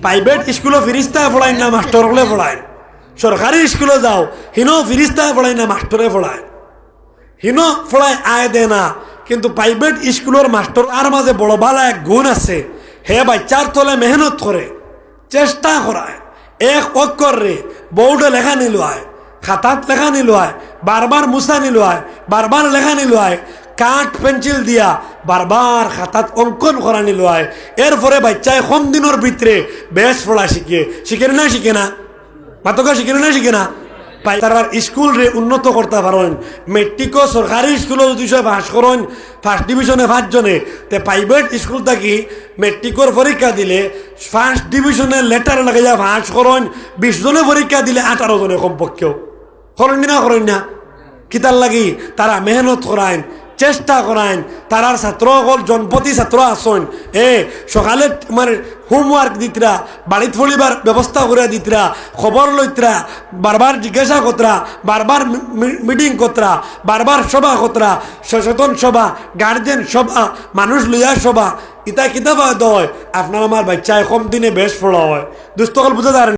Private স্কুলও ফিরিস্তায় পড়ায় না মাস্টর হলে পড়ায় সরকারি স্কুলে যাও হিনো ফিরিস্তায় পড়ায় না মাস্টরে পড়ায় হিনো পড়ায় আয় দেয় না, কিন্তু প্রাইভেট স্কুলের মাস্টর আর মাঝে বড় ভালো এক গুণ আছে। হে বাচ্চার তলে মেহনত করে চেষ্টা করায় এক অক্ষর রে বোর্ডে লেখা নিল আয় খাতাত লেখা নিল আয় বারবার মুসা নিল আয় বারবার লেখা নিল আয় কাঠ পেন্সিল দিয়া বারবার খাতাত অঙ্কন করা নিল আয়। এরপরে বাচ্চায় কম দিনের ভিতরে বেশ পড়া শিখে শিখে না শিখে না? মাতকা শিখে না শিখে না? পাই তারা স্কুল রে উন্নত করতে পারেন মেট্রিকও সরকারি স্কুলও যদি সব পাস করেন ফার্স্ট ডিভিশনে পাঁচজনে তে প্রাইভেট স্কুল থাকি মেট্রিকর পরীক্ষা দিলে ফার্স্ট ডিভিশনে লেটার লাগাইয়া পাস করেন বিশ জনে পরীক্ষা দিলে আঠারো জনে কমপক্ষেও। করেন না করেন না? কিতার লাগি তারা মেহনত করাইন চেষ্টা করাইন। তারার ছাত্র হল জনপতি ছাত্র আসন এ সকালে মানে হোমওয়ার্ক দিতরা বাড়িত ফলিবার ব্যবস্থা করে দিতরা খবর লইতরা বারবার জিজ্ঞাসা কতরা বারবার মিটিং কতরা বারবার সভা কতরা সচেতন সভা গার্জেন সভা মানুষ লইয়া সভা। ইতা কিতাব হয়। আপনার আমার বাচ্চায় কম দিনে বেশ ফলা হয়। দুস্থকল বুঝে দাঁড়ান